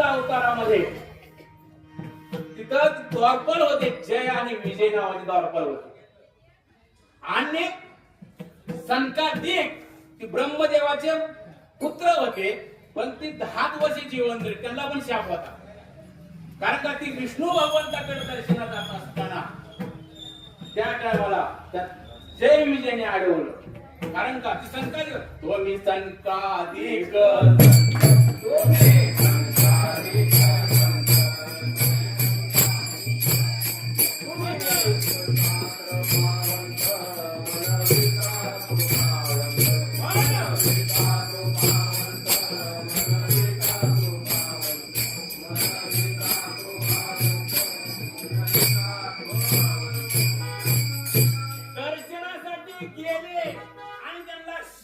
भगवंत अवतारामध्ये तिथं द्वारपल होते जय आणि विजय नावाचे द्वारपल होते. आणि संकादिक ब्रह्मदेवाचे पुत्र होते पण ते दहाच वर्ष जीवन दिले त्यांना पण शाप होता. कारण का ती विष्णू भगवंताकडे दर्शनात जात असताना त्या टायमाला जय विजयने अडवलं कारण का ती संकादिक तो मी संकादिक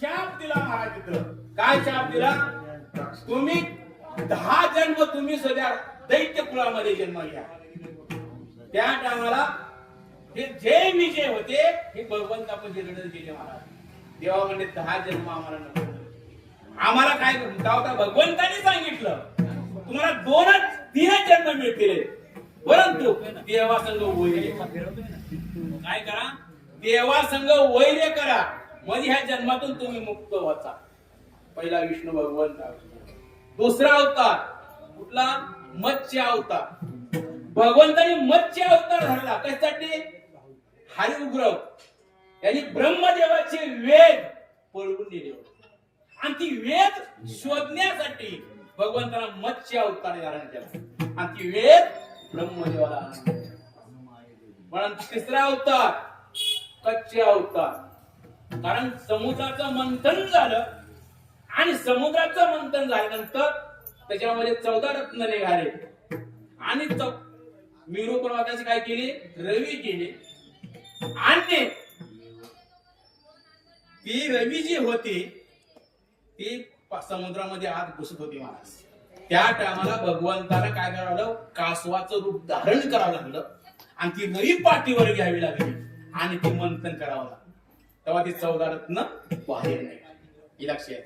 शाप दिला महाराज तिथं. काय शाप दिला? तुम्ही दहा जन्म तुम्ही सध्या दैत्य कुळामध्ये जन्म घ्या त्या टायमाला हे जे विजय होते हे भगवंत आपण गेले महाराज. देवा म्हणजे दहा जन्म आम्हाला नको. आम्हाला काय होता भगवंताने सांगितलं. तुम्हाला दोनच तीनच जन्म मिळतील. परंतु देवासंग वैर्य काय करा? देवासंग वैर्य करा. मध्ये ह्या जन्मातून तुम्ही मुक्त व्हाचा पहिला विष्णू भगवंत दुसरा अवतार. कुठला? मत्स्य अवतार. भगवंताने मत्स्य अवतार धरला. कशासाठी? हरिउग्र यांनी ब्रह्मदेवाचे वेद पळवून दिले होते. आणि ती वेद शोधण्यासाठी भगवंताला मत्स्य अवतार धारण केला. आणि ती वेद ब्रह्मदेवाला म्हणून तिसरा अवतार. कच्चे अवतार. कारण समुद्राचं मंथन झालं आणि समुद्राचं मंथन झाल्यानंतर त्याच्यामध्ये चौदा रत्न निघाले. आणि चौ- पर्वताची काय केली? रवी केली. आणि ती रवी जी होती ती समुद्रामध्ये आत घुसत होती महाराज त्या टायमाला भगवंताला काय करावं लागलं? कासवाचं रूप धारण करावं लागलं. आणि ती रवी पाठीवर घ्यावी लागली. आणि ती मंथन करावं लागलं. तेव्हा ती चौदा रत्न बाहेर नाही हे लक्षात